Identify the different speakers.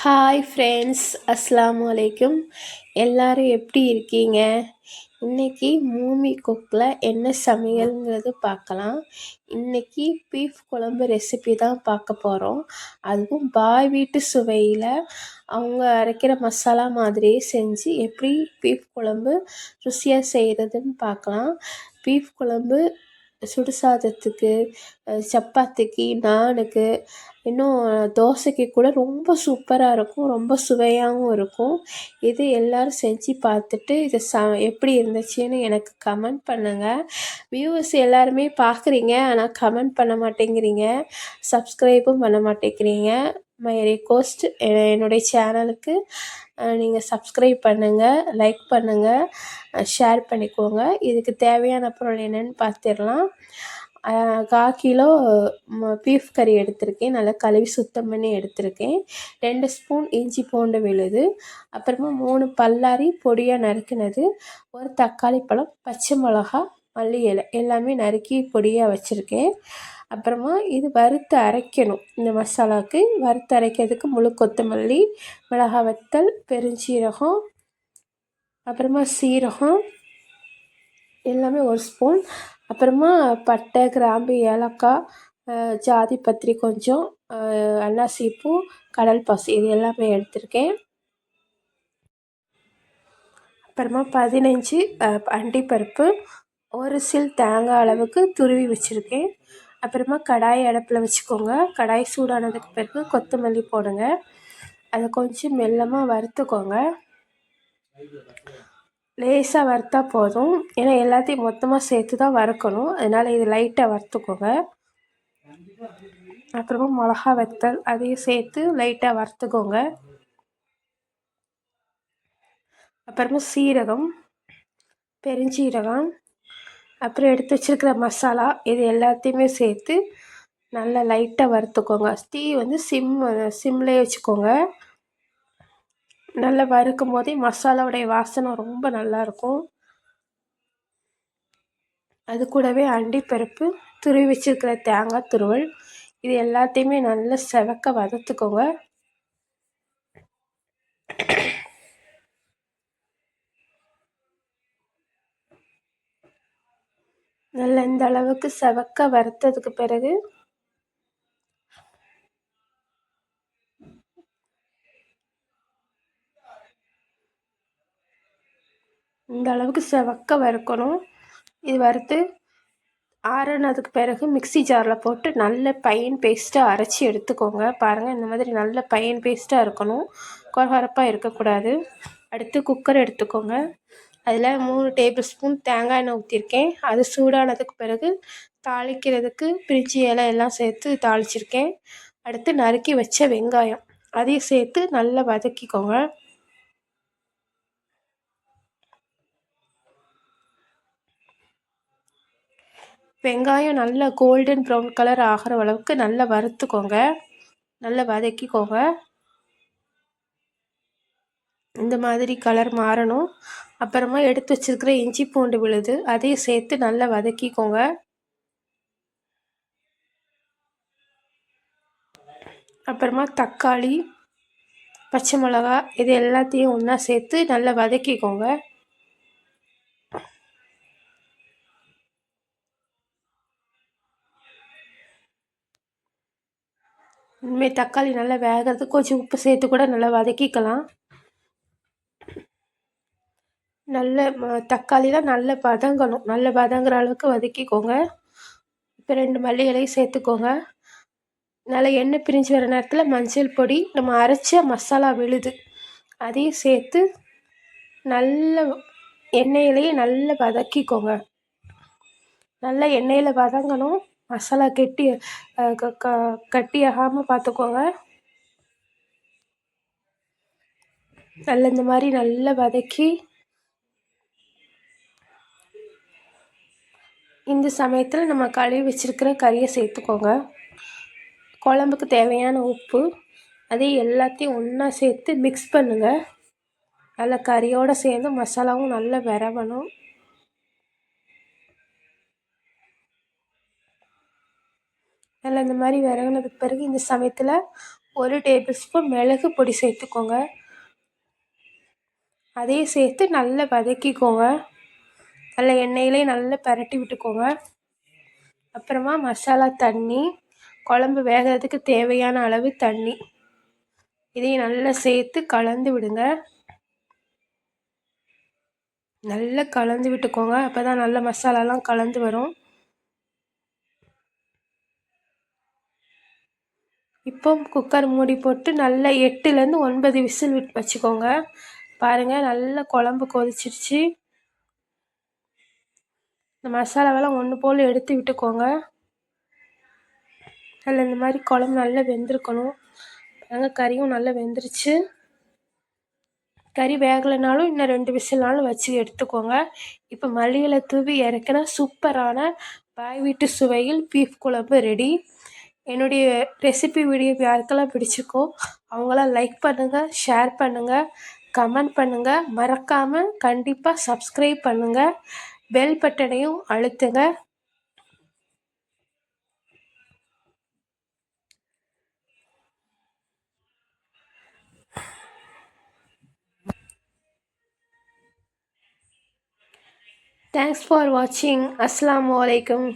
Speaker 1: Hi friends அஸ்லாம் வலைக்கும் எல்லோரும் எப்படி இருக்கீங்க? இன்றைக்கி மூமி குக்கில் என்ன சமையல்ங்கிறது பார்க்கலாம். இன்றைக்கி பீஃப் குழம்பு ரெசிபி தான் பார்க்க போகிறோம் அதுவும் பாய் வீட்டு சுவையில் அவங்க அரைக்கிற மசாலா மாதிரியே செஞ்சு எப்படி பீஃப் குழம்பு ருசியாக செய்கிறதுன்னு பார்க்கலாம். பீஃப் குழம்பு சுடு சாதத்துக்கு சப்பாத்திக்கு நானுக்கு இன்னும் தோசைக்கு கூட ரொம்ப சூப்பராக இருக்கும். ரொம்ப சுவையாகவும் இருக்கும். இது எல்லோரும் செஞ்சு பார்த்துட்டு இது ச எப்படி இருந்துச்சுன்னு எனக்கு கமெண்ட் பண்ணுங்கள் வியூவர்ஸ் எல்லாருமே பார்க்குறீங்க ஆனால் கமெண்ட் பண்ண மாட்டேங்கிறீங்க. சப்ஸ்கிரைபும் பண்ண மாட்டேங்கிறீங்க. மை ரெக்வஸ்ட் என்னுடைய சேனலுக்கு நீங்கள் சப்ஸ்கிரைப் பண்ணுங்கள் லைக் பண்ணுங்கள் ஷேர் பண்ணிக்கோங்க. இதுக்கு தேவையான பொருள் என்னென்னு பார்த்துடலாம் கால் கிலோ பீஃப் கறி எடுத்திருக்கேன். நல்லா கழுவி சுத்தம் பண்ணி எடுத்திருக்கேன். ரெண்டு ஸ்பூன் இஞ்சி பூண்டு விழுது. அப்புறமா மூணு பல்லாரி பொடியாக நறுக்கினது. ஒரு தக்காளி பழம் பச்சை மிளகா மல்லி இலை. எல்லாமே நறுக்கி பொடியாக வச்சுருக்கேன். அப்புறமா இது வறுத்து அரைக்கணும். இந்த மசாலாவுக்கு வறுத்து அரைக்கிறதுக்கு முழு கொத்தமல்லி மிளகா வத்தல் பெருஞ்சீரகம் அப்புறமா சீரகம் எல்லாமே ஒரு ஸ்பூன். அப்புறமா பட்டை கிராம்பு ஏலக்காய் ஜாதி பத்திரி கொஞ்சம் அன்னாசிப்பூ கடல் பாசி இது எல்லாமே எடுத்திருக்கேன். அப்புறமா பதினஞ்சு அண்டிப்பருப்பு ஒரு சில் தேங்காய் அளவுக்கு துருவி வச்சுருக்கேன். அப்புறமா கடாய் அடுப்பில் வச்சுக்கோங்க. கடாய் சூடானதுக்கு பிறகு கொத்தமல்லி போடுங்க. அதை கொஞ்சம் மெல்லமாக வறுத்துக்கோங்க. லேசாக வறுத்தா போதும். ஏன்னா எல்லாத்தையும் மொத்தமாக சேர்த்து தான் வறுக்கணும். அதனால் இது லைட்டாக வறுத்துக்கோங்க. அப்புறமா மிளகா வத்தல் அதையும் சேர்த்து லைட்டாக வறுத்துக்கோங்க. அப்புறமா சீரகம் பெருஞ்சீரகம் அப்புறம் எடுத்து வச்சுருக்கிற மசாலா இது எல்லாத்தையுமே சேர்த்து நல்லா லைட்டாக வறுத்துக்கோங்க. ஸ்டீ வந்து சிம் சிம்லேயே வச்சுக்கோங்க. நல்லா வறுக்கும் போதே மசாலாவுடைய வாசனை ரொம்ப நல்லாயிருக்கும் அது கூடவே அண்டிப்பருப்பு துருவி வச்சுருக்கிற தேங்காய் துருவல் இது எல்லாத்தையுமே நல்லா செவக்க வதத்துக்கோங்க. நல்லா இந்த அளவுக்கு செவக்க வறுத்ததுக்கு பிறகு இந்த அளவுக்கு செவக்க வறுக்கணும். இது வறுத்து ஆறுனதுக்கு பிறகு மிக்சி ஜாரில் போட்டு நல்ல பையன் பேஸ்ட்டாக அரைச்சி எடுத்துக்கோங்க. பாருங்கள் இந்த மாதிரி நல்ல பையன் பேஸ்ட்டாக இருக்கணும். கொரகொரப்பாக இருக்கக்கூடாது. அடுத்து குக்கர் எடுத்துக்கோங்க. அதில் மூணு டேபிள் ஸ்பூன் தேங்காய் எண்ணெய் ஊற்றிருக்கேன் அது சூடானதுக்கு பிறகு தாளிக்கிறதுக்கு பிரிஞ்சி இலை எல்லாம் சேர்த்து தாளிச்சிருக்கேன். அடுத்து நறுக்கி வச்ச வெங்காயம். அதையும் சேர்த்து நல்லா வதக்கிக்கோங்க. வெங்காயம் நல்லா கோல்டன் ப்ரௌன் கலர் ஆகிற அளவுக்கு நல்லா வறுத்துக்கோங்க. நல்லா வதக்கிக்கோங்க. இந்த மாதிரி கலர் மாறணும். அப்புறமா எடுத்து வச்சுருக்கிற இஞ்சி பூண்டு விழுது அதையும் சேர்த்து நல்லா வதக்கிக்கோங்க. அப்புறமா தக்காளி பச்சை மிளகா இது எல்லாத்தையும் ஒன்றா சேர்த்து நல்லா வதக்கிக்கோங்க. இனிமேல் தக்காளி நல்லா வேகிறதுக்கு கொஞ்சம் உப்பு சேர்த்து கூட நல்லா வதக்கிக்கலாம். நல்ல தக்காளிலாம் நல்ல வதங்கணும். நல்ல வதங்குற அளவுக்கு வதக்கிக்கோங்க. இப்போ ரெண்டு மல்லி இலையும் சேர்த்துக்கோங்க. நல்லா எண்ணெய் பிரிஞ்சு வர நேரத்தில் மஞ்சள் பொடி நம்ம அரைச்ச மசாலா விழுது அதையும் சேர்த்து நல்ல எண்ணெயிலேயே நல்லா வதக்கிக்கோங்க. நல்லா எண்ணெயில் வதங்கணும். மசாலா கெட்டி கட்டி ஆகாமல் பார்த்துக்கோங்க நல்ல இந்த மாதிரி நல்லா வதக்கி இந்த சமயத்தில் நம்ம கழுவி வச்சுருக்கிற கறியை சேர்த்துக்கோங்க. குழம்புக்கு தேவையான உப்பு அதே எல்லாத்தையும் ஒன்றா சேர்த்து மிக்ஸ் பண்ணுங்கள் நல்லா கறியோடு சேர்ந்து மசாலாவும் நல்லா விரவணும். நல்லா இந்த மாதிரி விரவினதுக்கு பிறகு இந்த சமயத்தில் ஒரு டேபிள் ஸ்பூன் மிளகு பொடி சேர்த்துக்கோங்க. அதையும் சேர்த்து நல்லா வதக்கிக்கோங்க. அதில் எண்ணெயிலே நல்லா பரட்டி விட்டுக்கோங்க. அப்புறமா மசாலா தண்ணி குழம்பு வேகிறதுக்கு தேவையான அளவு தண்ணி. இதையும் நல்லா சேர்த்து கலந்து விடுங்க. நல்லா கலந்து விட்டுக்கோங்க. அப்போ தான் நல்ல மசாலாலாம் கலந்து வரும். இப்போ குக்கர் மூடி போட்டு நல்லா எட்டுலேருந்து ஒன்பது விசில் விட்டு வச்சுக்கோங்க. பாருங்கள் நல்லா குழம்பு கொதிச்சிருச்சு. இந்த மசாலாவெல்லாம் ஒன்று போல் எடுத்து விட்டுக்கோங்க. அதில் இந்த மாதிரி குழம்பு நல்லா வெந்திருக்கணும். பாருங்கள் கறியும் நல்லா வெந்துருச்சு. கறி வேகலைனாலும் இன்னும் ரெண்டு விசில்னாலும் வச்சு எடுத்துக்கோங்க. இப்போ மல்லியில் தூவி இறக்கினா சூப்பரான பாய் வீட்டு சுவையில் பீஃப் குழம்பு ரெடி என்னுடைய ரெசிபி வீடியோ யாருக்கெல்லாம் பிடிச்சிருக்கோ அவங்களாம் லைக் பண்ணுங்கள் ஷேர் பண்ணுங்கள் கமெண்ட் பண்ணுங்கள் மறக்காமல் கண்டிப்பாக சப்ஸ்கிரைப் பண்ணுங்கள் பெல் பட்டனையும் அழுத்துங்க. தேங்க்ஸ் ஃபார் வாட்சிங் அஸ்லாம் வலைக்கம்